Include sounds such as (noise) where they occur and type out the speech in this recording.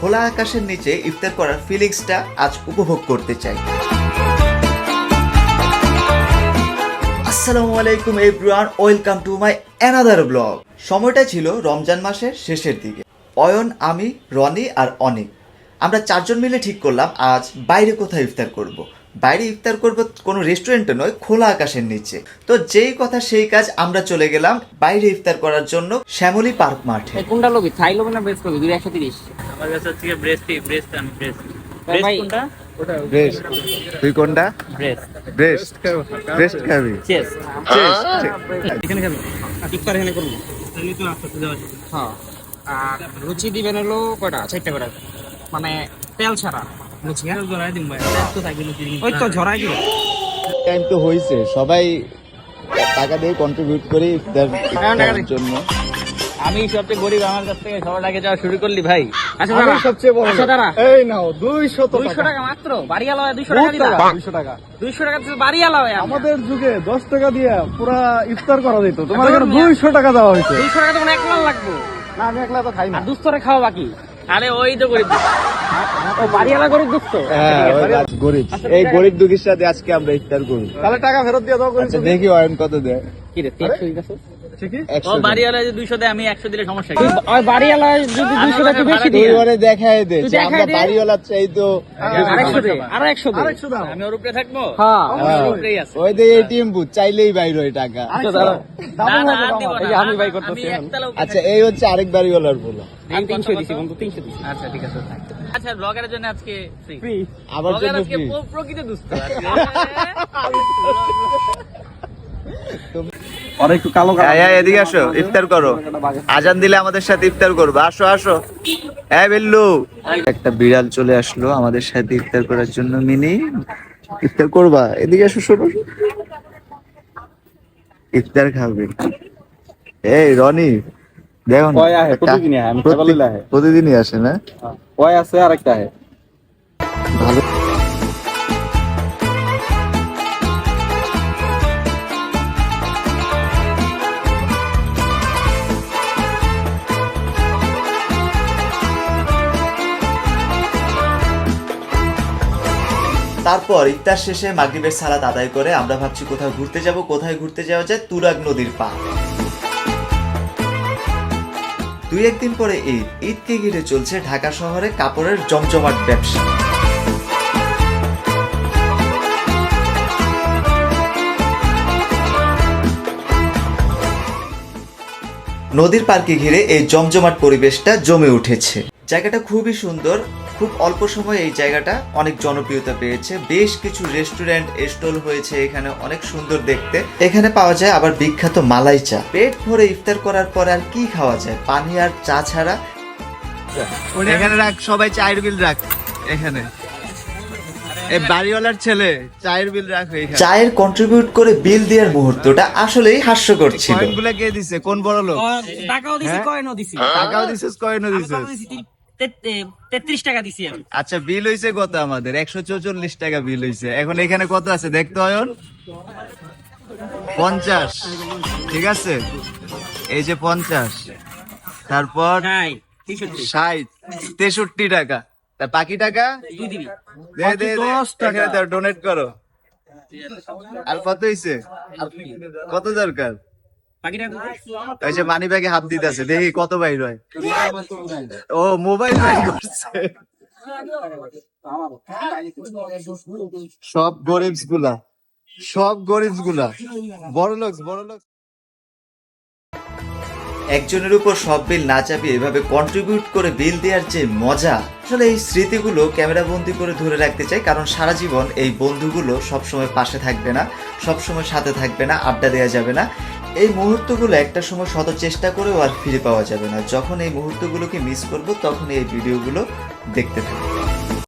খোলা আকাশের নিচে ইফতার করার ফিলিংসটা আজ উপভোগ করতে চাই। আসসালামু আলাইকুম everyone, welcome to my another blog. সময়টা ছিল রমজান মাসের শেষের দিকে। অয়ন, আমি, রনি আর অনিক। আমরা চারজন মিলে ঠিক করলাম, আজ বাইরে কোথায় ইফতার করব। বাইরে ইফতার করব কোনো রেস্টুরেন্টে নয় খোলা আকাশের নিচে। তো যেই কথা সেই কাজ আমরা চলে গেলাম বাইরে ইফতার করার জন্য শ্যামলী পার্ক মাঠে। কোনটা লবি থাই লবি না ব্রেস্ট লবি দুই একশো তিরিশ। আমার কাছে হচ্ছে ব্রেস্টই ব্রেস্ট আমি ব্রেস্ট ব্রেস্ট। কোনটা? ব্রেস্ট। তুই কোনটা? ব্রেস্ট। ব্রেস্ট। ব্রেস্ট খাবি। চেস এখানে খাবি? ইফতার এখানে করব। তাহলে তো আস্তে আস্তে যাওয়া যাবে। হ্যাঁ। আর লুচি দিবেন হলো কয়টা? চারটা করে। মানে তেল ছাড়া। লুচি হ্যাঁ? জড়াই দিন ভাই। তো থাকবে লুচি ওই তো ঝরাই দিবে। টাইম তো হয়েছে সবাই টাকা দিয়ে কন্ট্রিবিউট করি ইফতার টাকা ইফতারের দিই। জন্য। আমি সবচেয়ে গরিব আমার কাছ থেকে সবার আগে যাওয়া শুরু করলি ভাই। আচ্ছা দাঁড়া। সবচেয়ে বড় আচ্ছা দাঁড়া। এই নাও দুইশো দুইশো টাকা মাত্র? বাড়ি আলো দুইশো টাকা দিলা দুইশো টাকা। দুইশো টাকা দিলে বাড়ি আলো আমাদের যুগে দশ টাকা দিয়ে পুরা ইফতার করা যেত। তোমার এখানে দুইশো টাকা দেওয়া হয়েছে। দুইশো টাকা তখন এক লাখ লাগবে। না আমি একলা তো খাই না। দুস্তরে খাওয়া বাকি। আরে ওই তো গরিব দুস্ত হ্যাঁ গরিব এই গরিব দুঃখীর সাথে আজকে আমরা ইফতার করি তাহলে টাকা ফেরত দিয়ে দাও আচ্ছা দেখি অয়ন কত দেয়। কি রে ও বাড়িওয়ালা যে দুইশো দেয় আমি একশো দিলে সমস্যা কি? ওই বাড়ি যদি দুইশো টাকা বেশি তুই দিয়ে ওরে দেখাই দে যে আমরা। বাড়িওয়ালা চাই তো দে আরও একশো দে আমি ওর উপরে থাকব? হ্যাঁ। ওর উপরেই আছে। ওই যে এটিএম বুথ চাইলেই বাইর হয় টাকা। না যে আমি বাই করতেছি আচ্ছা এই হচ্ছে আরেক বাড়িওয়ালার বলো। আমি তিনশো দিছি বন্ধু তিনশো দিছি। আচ্ছা ঠিক আছে আচ্ছা। ব্লগারের জন্য আজকে ফ্রি আবার জন্য free। দুস্থ (laughs) আর একটু কালো হ্যাঁ হ্যাঁ এদিকে আসো ইফতার করো। আজান দিলে আমাদের সাথে ইফতার করবে। আসো আসো। হ্যাঁ বিল্লু। একটা বিড়াল চলে আসলো আমাদের সাথে ইফতার করার জন্য। মিনি ইফতার করবা? এদিকে আসো শোনো। ইফতার খাবে। এই রনি দেখো আহে? প্রতিদিনই আসে না? ওই আছে? আর ভালো। তারপর ইফতার শেষে মাগরিবের সালাত আদায় করে আমরা ভাবছি কোথাও ঘুরতে যাব, কোথায় ঘুরতে যাওয়া যায়? তুরাগ নদীর পা দুই একদিন পরে ঈদ। ঈদকে ঘিরে চলছে ঢাকা শহরে কাপড়ের জমজমাট ব্যবসা। নদীর পার্কে ঘিরে এই জমজমাট পরিবেশটা জমে উঠেছে। জায়গাটা খুবই সুন্দর। খুব অল্প সময়ে এই জায়গাটা অনেক জনপ্রিয়তা পেয়েছে। বেশ কিছু রেস্টুরেন্ট স্টল হয়েছে এখানে অনেক সুন্দর দেখতে। এখানে পাওয়া যায় আবার বিখ্যাত মালাই চা। পেট ভরে ইফতার করার পর আর কি খাওয়া যায়? পানি আর চা ছাড়া? এখানে রাখ সবাই চায়ের বিল রাখ এখানে। বাড়িওয়ালার ছেলে চায়ের বিল রাখ চায়ের কন্ট্রিবিউট করে বিল দেওয়ার মুহূর্তটা আসলেই হাস্যকর ছিল। কে দিছে? কোন বড় লোক? টাকাও দিছি কয়েনও দিছি। টাকাও দিছিস কয়েনও দিছিস তেত্রিশ টাকা দিছি আমি আচ্ছা বিল হইছে কত আমাদের? একশো চৌচল্লিশ টাকা বিল হইছে। এখন এখানে কত আছে দেখতে অয়ন পঞ্চাশ। ঠিক আছে? এই যে পঞ্চাশ। তারপর ষাট। তেষট্টি টাকা। তার বাকি টাকা? ডোনেট করো। আর কত হইছে? কত দরকার? ওই যে মানি ব্যাগে হাত দিতেছে দেখি কত বাইর হয়। ও মোবাইল বাইর করছে। সব গরিবসগুলা সব গরিবসগুলা। বড় লোক বড় লোক একজনের উপর সব বিল না চাপিয়ে এভাবে কন্ট্রিবিউট করে বিল দেওয়ার যে মজা আসলে এই স্মৃতিগুলো ক্যামেরা বন্দি করে ধরে রাখতে চাই কারণ সারা জীবন এই বন্ধুগুলো সবসময় পাশে থাকবে না সবসময় সাথে থাকবে না আড্ডা দেওয়া যাবে না। এই মুহূর্তগুলো একটা সময় শত চেষ্টা করেও আর ফিরে পাওয়া যাবে না। যখন এই মুহূর্তগুলোকে মিস করব, তখন এই ভিডিওগুলো দেখতে থাকব।